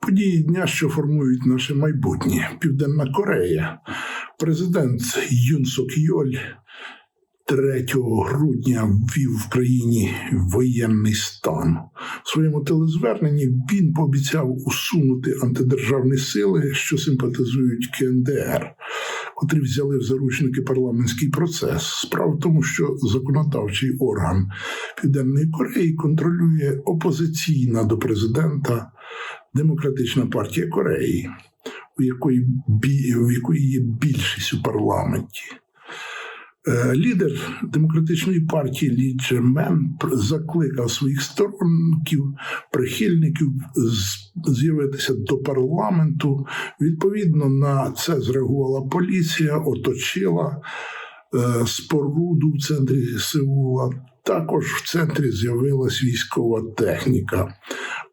Події дня, що формують наше майбутнє. Південна Корея. Президент Юн Сок Йоль 3 грудня ввів в країні воєнний стан. В своєму телезверненні він пообіцяв усунути антидержавні сили, що симпатизують КНДР, котрі взяли в заручники парламентський процес. Справа в тому, що законодавчий орган Південної Кореї контролює опозиційна до президента Демократична партія Кореї, у якої, в якої є більшість у парламенті. Е, Лідер демократичної партії Лі Джемен закликав своїх сторонників, прихильників з'явитися до парламенту. Відповідно на це зреагувала поліція, оточила е, споруду в центрі Сеула. Також в центрі з'явилась військова техніка.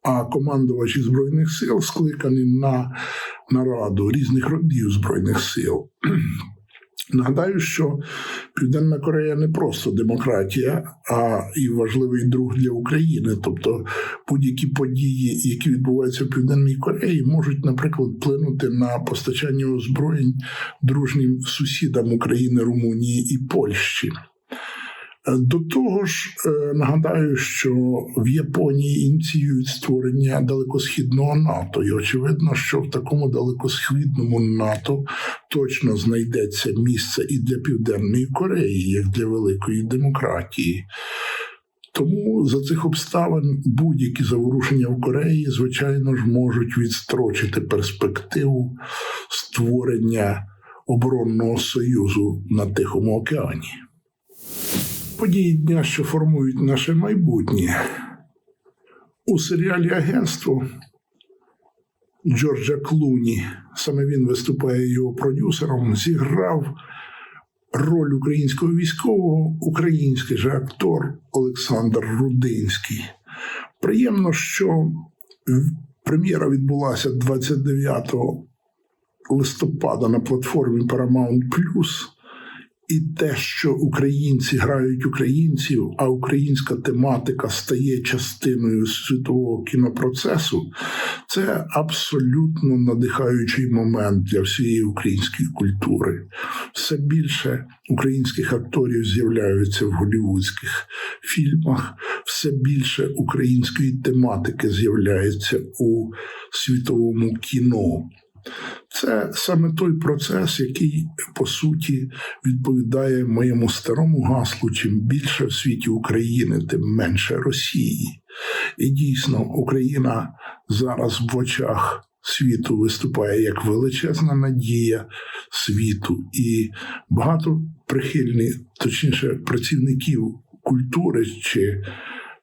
А командувачі збройних сил скликані на нараду різних родів збройних сил. Нагадаю, що Південна Корея не просто демократія, а і важливий друг для України. Тобто будь-які події, які відбуваються в Південній Кореї, можуть, наприклад, вплинути на постачання озброєнь дружнім сусідам України, Румунії і Польщі. До того ж, е, нагадаю, що в Японії ініціюють створення далекосхідного НАТО, і очевидно, що в такому далекосхідному НАТО точно знайдеться місце і для Південної Кореї, як для великої демократії. Тому за цих обставин будь-які заворушення в Кореї, звичайно ж, можуть відстрочити перспективу створення оборонного союзу на Тихому океані. Події дня, що формують наше майбутнє. У серіалі Агентство Джорджа Клуні, саме він виступає його продюсером, зіграв роль українського військового український же актор Олександр Рудинський. Приємно, що прем'єра відбулася 29 листопада на платформі Paramount+. І те, що українці грають українців, а українська тематика стає частиною світового кінопроцесу, це абсолютно надихаючий момент для всієї української культури. Все більше українських акторів з'являються в голівудських фільмах, все більше української тематики з'являється у світовому кіно. Це саме той процес, який по суті відповідає моєму старому гаслу: чим більше в світі України, тим менше Росії. І дійсно, Україна зараз в очах світу виступає як величезна надія світу, і багато прихильних, точніше, працівників культури чи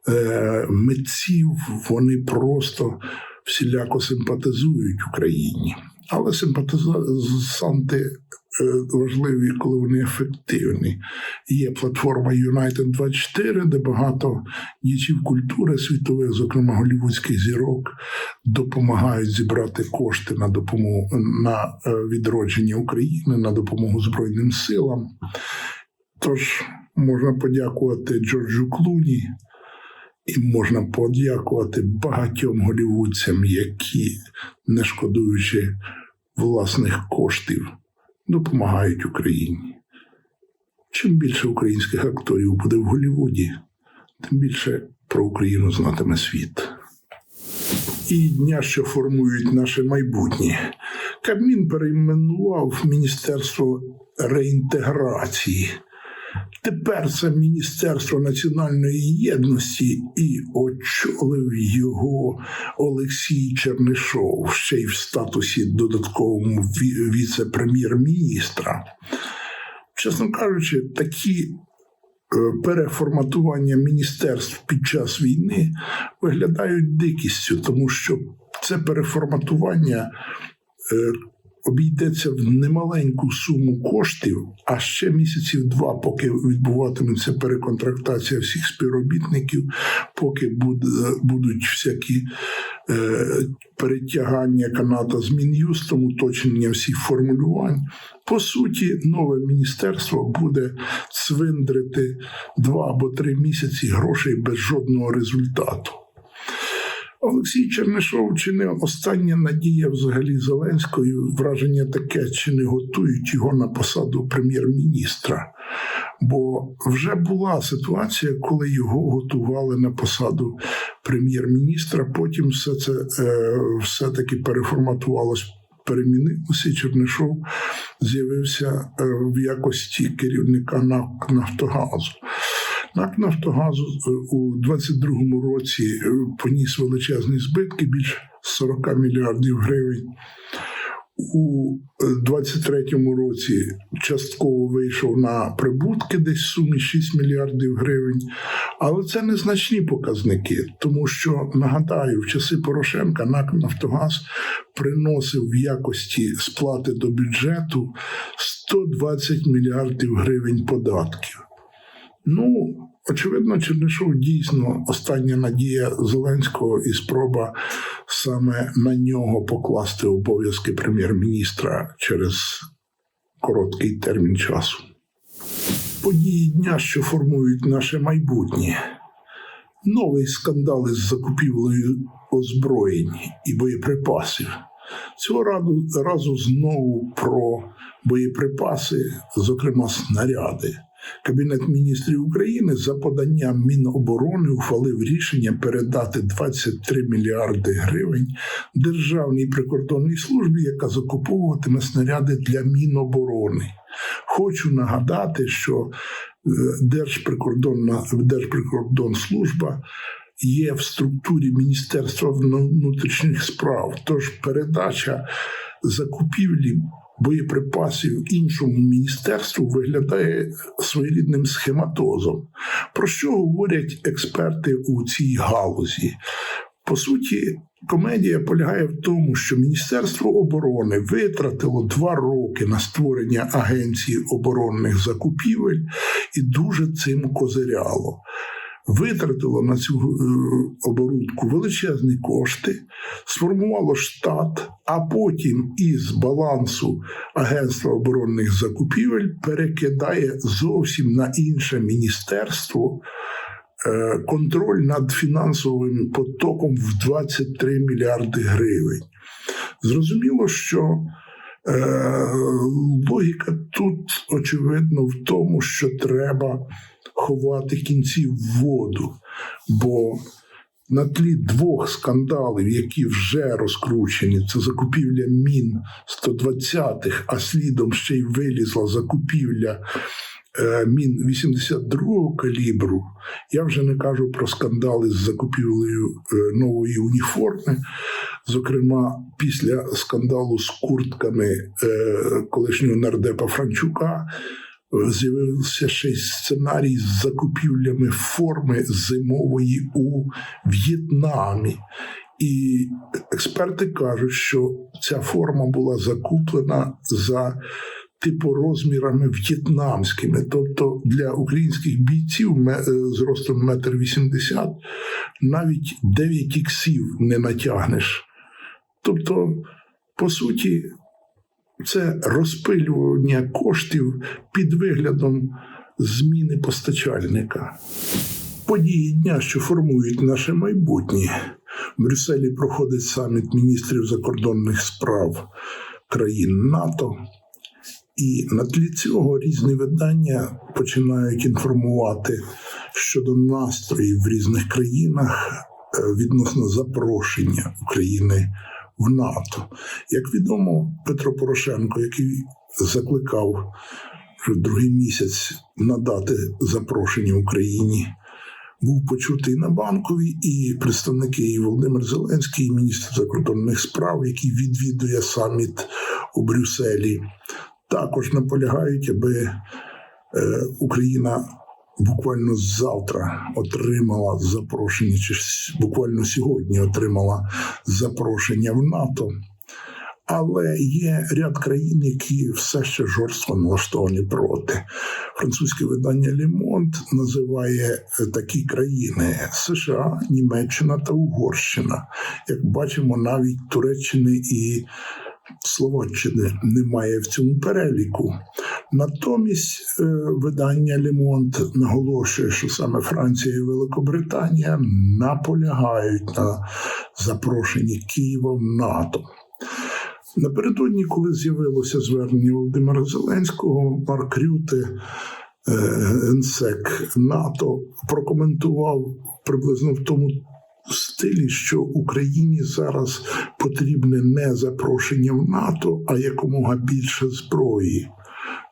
е, митців, вони просто всіляко симпатизують Україні. Але симпатизанти е, важливі, коли вони ефективні. Є платформа United 24, де багато діячів культури світових, зокрема голівудських зірок, допомагають зібрати кошти на допомогу на е, відродження України, на допомогу Збройним силам. Тож можна подякувати Джорджу Клуні. І можна подякувати багатьом голівудцям, які, не шкодуючи власних коштів, допомагають Україні. Чим більше українських акторів буде в Голівуді, тим більше про Україну знатиме світ. І дня, що формують наше майбутнє. Кабмін перейменував Міністерство реінтеграції. Тепер це Міністерство національної єдності і очолив його Олексій Чернишов, ще й в статусі додатковому віце-прем'єр-міністра. Чесно кажучи, такі е, переформатування міністерств під час війни виглядають дикістю, тому що це переформатування е, обійдеться в немаленьку суму коштів, а ще місяців два, поки відбуватиметься переконтрактація всіх співробітників, поки буде, будуть всякі е, перетягання каната з Мін'юстом, уточнення всіх формулювань. По суті, нове міністерство буде цвиндрити два або три місяці грошей без жодного результату. Олексій Чернишов чи не остання надія взагалі Зеленської враження таке, чи не готують його на посаду прем'єр-міністра. Бо вже була ситуація, коли його готували на посаду прем'єр-міністра. Потім все це е, все-таки переформатувалось, перемінилося. Чернишов з'явився е, в якості керівника НАК Нафтогазу. НАК Нафтогазу е, у 22-му році е, поніс величезні збитки, більше 40 мільярдів гривень. У 23-му році частково вийшов на прибутки десь в сумі 6 мільярдів гривень. Але це незначні показники, тому що нагадаю, в часи Порошенка НАК Нафтогаз приносив в якості сплати до бюджету 120 мільярдів гривень податків. Ну, очевидно, Чернишов дійсно остання надія Зеленського і спроба саме на нього покласти обов'язки прем'єр-міністра через короткий термін часу. Події дня, що формують наше майбутнє. Новий скандал із закупівлею озброєнь і боєприпасів. Цього разу, разу знову про боєприпаси, зокрема снаряди. Кабінет міністрів України за поданням Міноборони ухвалив рішення передати 23 мільярди гривень Державній прикордонній службі, яка закуповуватиме снаряди для Міноборони. Хочу нагадати, що е, Держприкордонна Держприкордонслужба є в структурі Міністерства внутрішніх справ. Тож передача закупівлі боєприпасів іншому міністерству виглядає своєрідним схематозом. Про що говорять експерти у цій галузі? По суті, комедія полягає в тому, що Міністерство оборони витратило два роки на створення агенції оборонних закупівель і дуже цим козиряло. Витратило на цю е, оборудку величезні кошти, сформувало штат, а потім із балансу Агентства оборонних закупівель перекидає зовсім на інше міністерство е, контроль над фінансовим потоком в 23 мільярди гривень. Зрозуміло, що е, логіка тут очевидно в тому, що треба ховати кінці в воду, бо на тлі двох скандалів, які вже розкручені, це закупівля мін 120-х, а слідом ще й вилізла закупівля е, мін 82-го калібру. Я вже не кажу про скандали з закупівлею е, нової уніформи. Зокрема, після скандалу з куртками е, колишнього нардепа Франчука з'явився ще й сценарій з закупівлями форми зимової у В'єтнамі. І експерти кажуть, що ця форма була закуплена за типу розмірами в'єтнамськими. Тобто для українських бійців з ростом метр вісімдесят навіть 9 іксів не натягнеш. Тобто, по суті, це розпилювання коштів під виглядом зміни постачальника. Події дня, що формують наше майбутнє. В Брюсселі проходить саміт міністрів закордонних справ країн НАТО. І на тлі цього різні видання починають інформувати щодо настроїв в різних країнах е, відносно запрошення України в НАТО. Як відомо, Петро Порошенко, який закликав вже другий місяць надати запрошення Україні, був почутий на банковій, і представники і Володимир Зеленський, і міністр закордонних справ, який відвідує саміт у Брюсселі, також наполягають, аби е, Україна буквально завтра отримала запрошення, чи буквально сьогодні отримала запрошення в НАТО. Але є ряд країн, які все ще жорстко налаштовані проти. Французьке видання Лімонт називає е, такі країни США, Німеччина та Угорщина. Як бачимо, навіть Туреччини і Словаччини немає в цьому переліку. Натомість е, видання Лемонт наголошує, що саме Франція і Великобританія наполягають на запрошенні Києва в НАТО. Напередодні, коли з'явилося звернення Володимира Зеленського, Марк Рюте, е, генсек НАТО, прокоментував приблизно в тому стилі, що Україні зараз потрібне не запрошення в НАТО, а якомога більше зброї.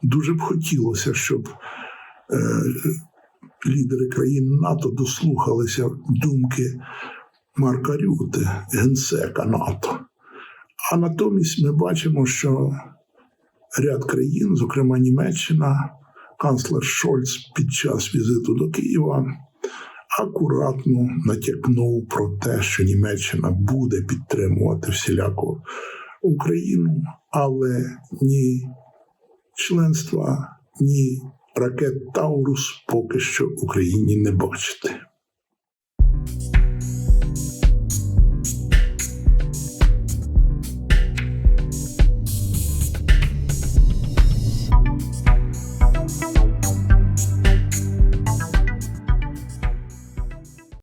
Дуже б хотілося, щоб е, лідери країн НАТО дослухалися думки Марка Рюте, генсека НАТО. А натомість ми бачимо, що ряд країн, зокрема Німеччина, канцлер Шольц під час візиту до Києва акуратно натякнув про те, що Німеччина буде підтримувати всіляко Україну, але ні членства, ні ракет Таурус поки що Україні не бачити.